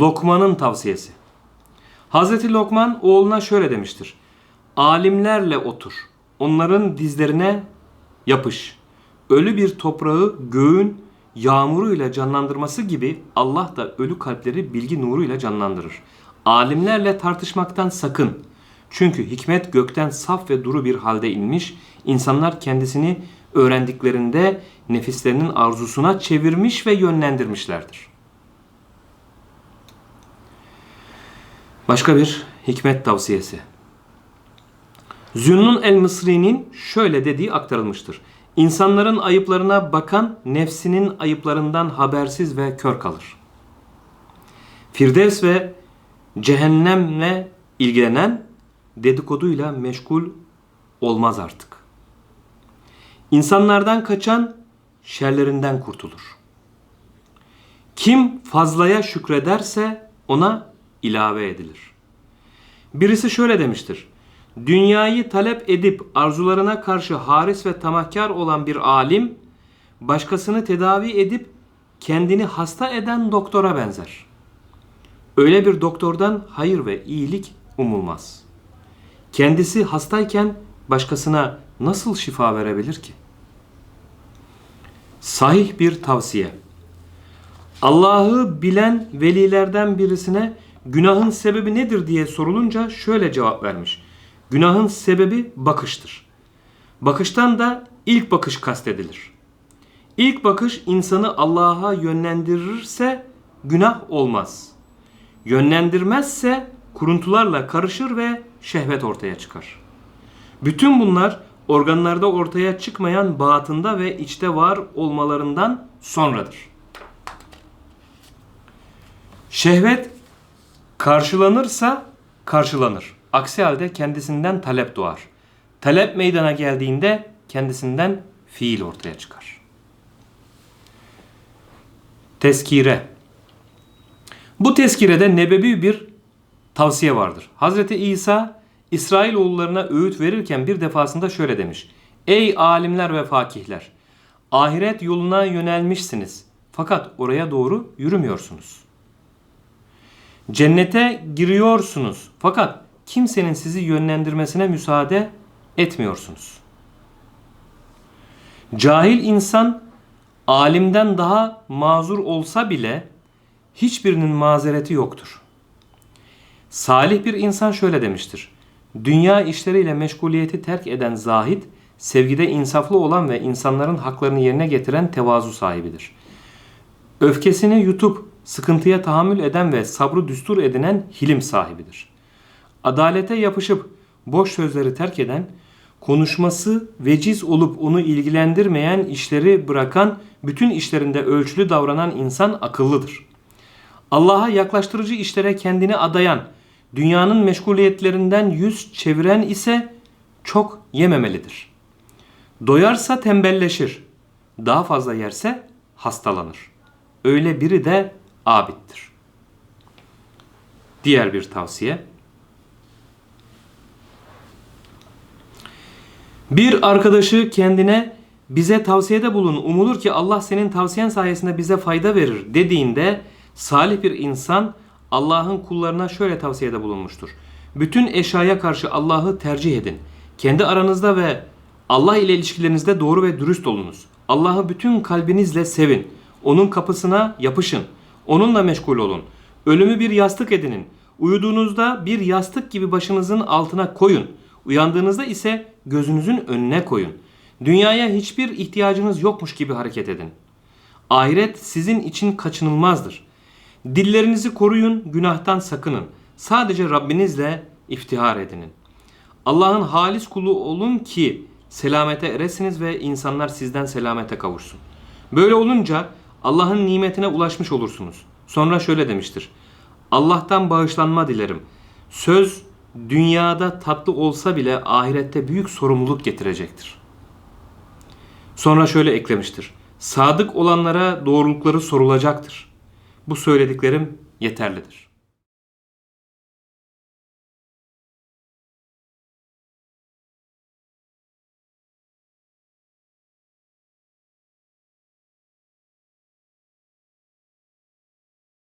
Lokman'ın tavsiyesi. Hazreti Lokman oğluna şöyle demiştir. Alimlerle otur. Onların dizlerine yapış. Ölü bir toprağı göğün yağmuruyla canlandırması gibi Allah da ölü kalpleri bilgi nuruyla canlandırır. Alimlerle tartışmaktan sakın. Çünkü hikmet gökten saf ve duru bir halde inmiş. İnsanlar kendisini öğrendiklerinde nefislerinin arzusuna çevirmiş ve yönlendirmişlerdir. Başka bir hikmet tavsiyesi. Zünnun el-Mısri'nin şöyle dediği aktarılmıştır. İnsanların ayıplarına bakan nefsinin ayıplarından habersiz ve kör kalır. Firdevs ve cehennemle ilgilenen dedikoduyla meşgul olmaz artık. İnsanlardan kaçan şerlerinden kurtulur. Kim fazlaya şükrederse ona ilave edilir. Birisi şöyle demiştir. Dünyayı talep edip arzularına karşı haris ve tamahkar olan bir alim, başkasını tedavi edip kendini hasta eden doktora benzer. Öyle bir doktordan hayır ve iyilik umulmaz. Kendisi hastayken başkasına nasıl şifa verebilir ki? Sahih bir tavsiye. Allah'ı bilen velilerden birisine günahın sebebi nedir diye sorulunca şöyle cevap vermiş. Günahın sebebi bakıştır. Bakıştan da ilk bakış kastedilir. İlk bakış insanı Allah'a yönlendirirse günah olmaz. Yönlendirmezse kuruntularla karışır ve şehvet ortaya çıkar. Bütün bunlar organlarda ortaya çıkmayan batında ve içte var olmalarından sonradır. Şehvet karşılanırsa karşılanır. Aksi halde kendisinden talep doğar. Talep meydana geldiğinde kendisinden fiil ortaya çıkar. Teskire Bu teskirede nebevi bir tavsiye vardır. Hazreti İsa İsrailoğullarına öğüt verirken bir defasında şöyle demiş. Ey alimler ve fakihler! Ahiret yoluna yönelmişsiniz. Fakat oraya doğru yürümüyorsunuz. Cennete giriyorsunuz. Fakat kimsenin sizi yönlendirmesine müsaade etmiyorsunuz. Cahil insan alimden daha mazur olsa bile hiçbirinin mazereti yoktur. Salih bir insan şöyle demiştir. Dünya işleriyle meşguliyeti terk eden zahid, sevgide insaflı olan ve insanların haklarını yerine getiren tevazu sahibidir. Öfkesini yutup sıkıntıya tahammül eden ve sabrı düstur edinen hilim sahibidir. Adalete yapışıp boş sözleri terk eden, konuşması veciz olup onu ilgilendirmeyen işleri bırakan, bütün işlerinde ölçülü davranan insan akıllıdır. Allah'a yaklaştırıcı işlere kendini adayan, dünyanın meşguliyetlerinden yüz çeviren ise çok yememelidir. Doyarsa tembelleşir, daha fazla yerse hastalanır. Öyle biri de abittir. Diğer bir tavsiye. Bir arkadaşı kendine bize tavsiyede bulun umulur ki Allah senin tavsiyen sayesinde bize fayda verir dediğinde salih bir insan Allah'ın kullarına şöyle tavsiyede bulunmuştur. Bütün eşyaya karşı Allah'ı tercih edin. Kendi aranızda ve Allah ile ilişkilerinizde doğru ve dürüst olunuz. Allah'ı bütün kalbinizle sevin. Onun kapısına yapışın. Onunla meşgul olun. Ölümü bir yastık edinin. Uyuduğunuzda bir yastık gibi başınızın altına koyun. Uyandığınızda ise gözünüzün önüne koyun. Dünyaya hiçbir ihtiyacınız yokmuş gibi hareket edin. Ahiret sizin için kaçınılmazdır. Dillerinizi koruyun, günahtan sakının. Sadece Rabbinizle iftihar edinin. Allah'ın halis kulu olun ki selamete eresiniz ve insanlar sizden selamete kavuşsun. Böyle olunca Allah'ın nimetine ulaşmış olursunuz. Sonra şöyle demiştir. Allah'tan bağışlanma dilerim. Söz dünyada tatlı olsa bile ahirette büyük sorumluluk getirecektir. Sonra şöyle eklemiştir. Sadık olanlara doğrulukları sorulacaktır. Bu söylediklerim yeterlidir.